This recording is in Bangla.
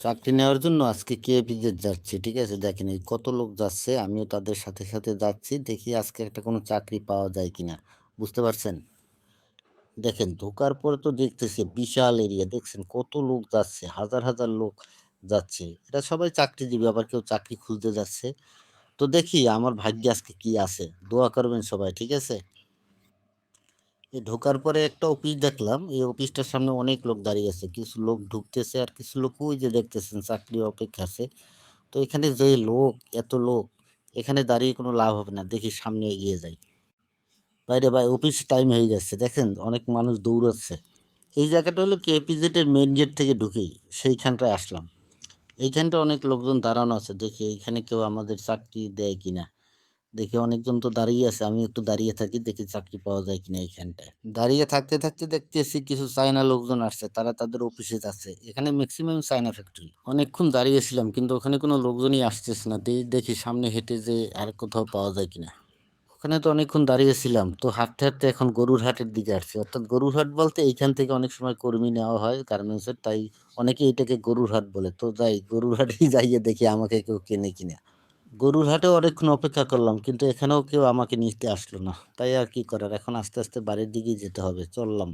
চাকরি নেওয়ার জন্য আজকে কেপিজেড যাচ্ছি, ঠিক আছে? দেখেন এই কত লোক যাচ্ছে, আমিও তাদের সাথে সাথে যাচ্ছি, দেখি আজকে একটা কোনো চাকরি পাওয়া যায় কিনা। বুঝতে পারছেন? দেখেন ঢোকার পরে তো দেখতেছি বিশাল এরিয়া, দেখছেন কত লোক যাচ্ছে, হাজার হাজার লোক যাচ্ছে। এটা সবাই চাকরি দিবে আবার কেউ চাকরি খুঁজতে যাচ্ছে। তো দেখি আমার ভাগ্যে আজকে কি আছে, দোয়া করবেন সবাই, ঠিক আছে? এই ঢোকার পরে একটা অফিস দেখলাম। এই অফিসটার সামনে অনেক লোক দাঁড়িয়ে আছে। কিছু লোক ঢুকতেছে আর কিছু লোক ওই যে দেখতেছেন, চাকরি অপেক্ষা আছে। তো এখানে যে লোক, এত লোক, এখানে দাঁড়িয়ে কোনো লাভ হবে না। দেখি সামনে এগিয়ে যাই। বাইরে ভাই অফিস টাইম হয়ে যাচ্ছে। দেখেন, অনেক মানুষ দৌড়াচ্ছে। এই জায়গাটা হলো কেপিজেড এর মেন গেট থেকে ঢুকেই সেইখানটায় আসলাম। এইখানটা অনেক লোকজন দাঁড়ানো আছে। দেখি এইখানে কেউ আমাদের চাকরি দেয় কিনা। দেখি অনেকজন তো দাঁড়িয়ে আছে আমি একটু দাঁড়িয়ে থাকি, দেখি চাকরি পাওয়া যায় কিনা এইখানটায়। দাঁড়িয়ে থাকতে থাকতে দেখতেছি কিছু চায়না লোকজন আসছে, তারা তাদের অফিসে যাচ্ছে। এখানে ম্যাক্সিমাম চায়না ফ্যাক্টরি অনেকক্ষণ দাঁড়িয়েছিলাম, কিন্তু ওখানে কোনো লোকজনই আসতেছে না। দেখি সামনে হেঁটে যে আর কোথাও পাওয়া যায় কিনা। ওখানে তো অনেকক্ষণ দাঁড়িয়েছিলাম, তো হাঁটতে হাঁটতে এখন গরুর হাটের দিকে আসছি। অর্থাৎ গরুর হাট বলতে এইখান থেকে অনেক সময় কর্মী নেওয়া হয় গার্মেন্টসের তাই অনেকে এটাকে গরুর হাট বলে। তো যাই, গরুর হাটেই যাইয়ে দেখি আমাকে কেউ কেনে কিনা। গরুর হাটেও অনেকক্ষণ অপেক্ষা করলাম, কিন্তু এখানেও কেউ আমাকে নিতে আসলো না। তাই আর কি করার? এখন আস্তে আস্তে বাড়ির দিকেই যেতে হবে, চললাম।